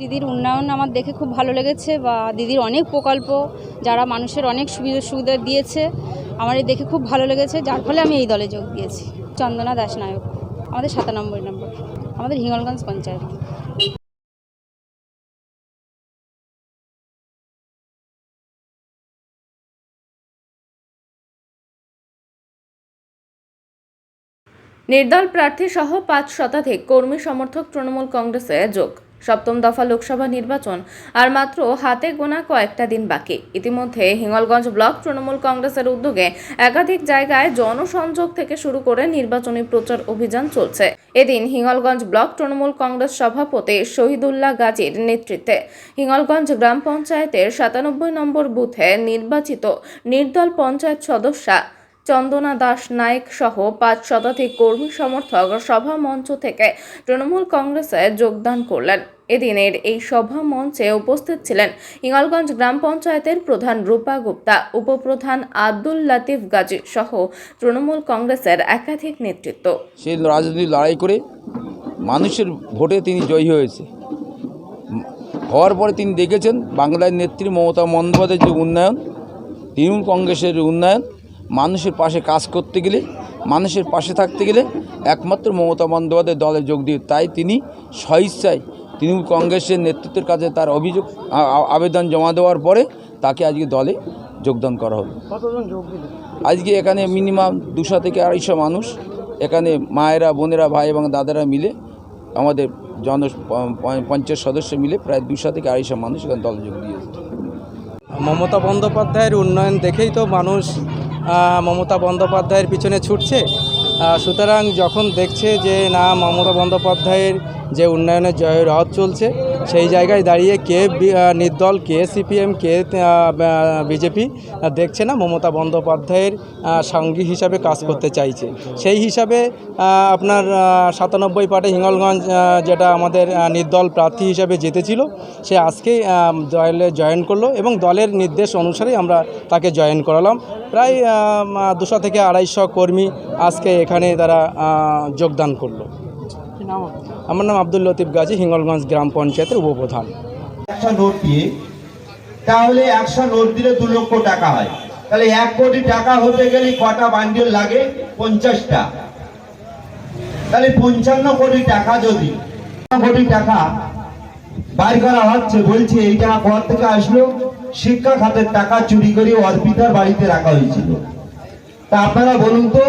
দিদির উন্নয়ন আমার দেখে খুব ভালো লেগেছে বা দিদির অনেক প্রকল্প যারা মানুষের অনেক সুবিধা সুবিধা দিয়েছে, আমার এই দেখে খুব ভালো লেগেছে, যার ফলে আমি এই দলে যোগ দিয়েছি। চন্দনা দাস নায়ক, আমাদের সাতানব্বই নম্বর, আমাদের হিঙ্গলগঞ্জ পঞ্চায়েত। নির্দল প্রার্থী সহ পাঁচ শতাধিক কর্মী সমর্থক তৃণমূল কংগ্রেসে যোগ। সপ্তম দফা লোকসভা নির্বাচন, আর মাত্র হাতে গোনা কয়েকটা দিন বাকি। ইতিমধ্যে হিঙ্গলগঞ্জ ব্লক তৃণমূল কংগ্রেসের উদ্যোগে একাধিক জায়গায় জনসংযোগ থেকে শুরু করে নির্বাচনী প্রচার অভিযান চলছে। এদিন হিঙ্গলগঞ্জ ব্লক তৃণমূল কংগ্রেস সভাপতি শহীদুল্লাহ গাজীর নেতৃত্বে হিঙ্গলগঞ্জ গ্রাম পঞ্চায়েতের সাতানব্বই নম্বর বুথে নির্বাচিত নির্দল পঞ্চায়েত সদস্যা চন্দনা দাস নায়েক সহ পাঁচ শতাধিক কর্মী সমর্থক সভা মঞ্চ থেকে তৃণমূল কংগ্রেসে যোগদান করলেন। এদিনের এই সভা মঞ্চে উপস্থিত ছিলেন ইঙ্গলগঞ্জ গ্রাম পঞ্চায়েতের প্রধান রূপা গুপ্তা, উপপ্রধান আব্দুল লাতিফ গাজী সহ তৃণমূল কংগ্রেসের একাধিক নেতৃত্ব। সে রাজনীতি লড়াই করে মানুষের ভোটে তিনি জয়ী হয়েছে। হওয়ার পরে তিনি দেখেছেন বাংলার নেত্রী মমতা বন্দ্যোপাধ্যায়ের যে উন্নয়ন, তৃণমূল কংগ্রেসের উন্নয়ন মানুষের পাশে কাজ করতে গেলে মানুষের পাশে থাকতে গেলে একমাত্র মমতা বন্দ্যোপাধ্যায় দলে যোগ দিয়ে তাই তিনি স্বইচ্ছায় তৃণমূল কংগ্রেসের নেতৃত্বের কাছে তার অভিযোগ আবেদন জমা দেওয়ার পরে তাকে আজকে দলে যোগদান করা হলো। আজকে এখানে মিনিমাম দুশো থেকে আড়াইশো মানুষ এখানে মায়েরা বোনেরা ভাই এবং দাদারা মিলে আমাদের জন প- পঞ্চায়েত সদস্য মিলে প্রায় দুশো থেকে আড়াইশো মানুষ এখানে দলে যোগ দিয়েছে। মমতা বন্দ্যোপাধ্যায়ের উন্নয়ন দেখেই তো মানুষ মমতা বন্দ্যোপাধ্যায়ের পিছনে ছুটছে। সুতরাং যখন দেখছে যে, না, মমতা বন্দ্যোপাধ্যায়ের যে উন্নয়নের জয় রথ চলছে সেই জায়গায় দাঁড়িয়ে কে নির্দল, কে সিপিএম, কে বিজেপি দেখছে না মমতা বন্দ্যোপাধ্যায়ের সঙ্গী হিসাবে কাজ করতে চাইছে। সেই হিসাবে আপনার সাতানব্বই পাটে হিঙ্গলগঞ্জ যেটা আমাদের নির্দল প্রার্থী হিসাবে জিতেছিল, সে আজকেই দলে জয়েন করল এবং দলের নির্দেশ অনুসারেই আমরা তাকে জয়েন করালাম। প্রায় দুশো থেকে আড়াইশো কর্মী আজকে এখানে তারা যোগদান করল। আমার নাম আব্দুল লতিফ গাজী, হিঙ্গলগঞ্জ গ্রাম পঞ্চায়েতের উপপ্রধান। একশো নোট দিয়ে, তাহলে একশো নোট দিলে দু লক্ষ টাকা হয়। তাহলে এক কোটি টাকা হতে গেলে কটা বান্ডিল লাগে? পঞ্চাশটা। তাহলে পঞ্চান্ন কোটি টাকা যদি কোটি টাকা বাইর করা হচ্ছে, বলছে এই টাকা ঘর থেকে আসলো? শিক্ষা খাতের টাকা চুরি করে অর্পিতার বাড়িতে রাখা হয়েছিল। তা আপনারা বলুন তো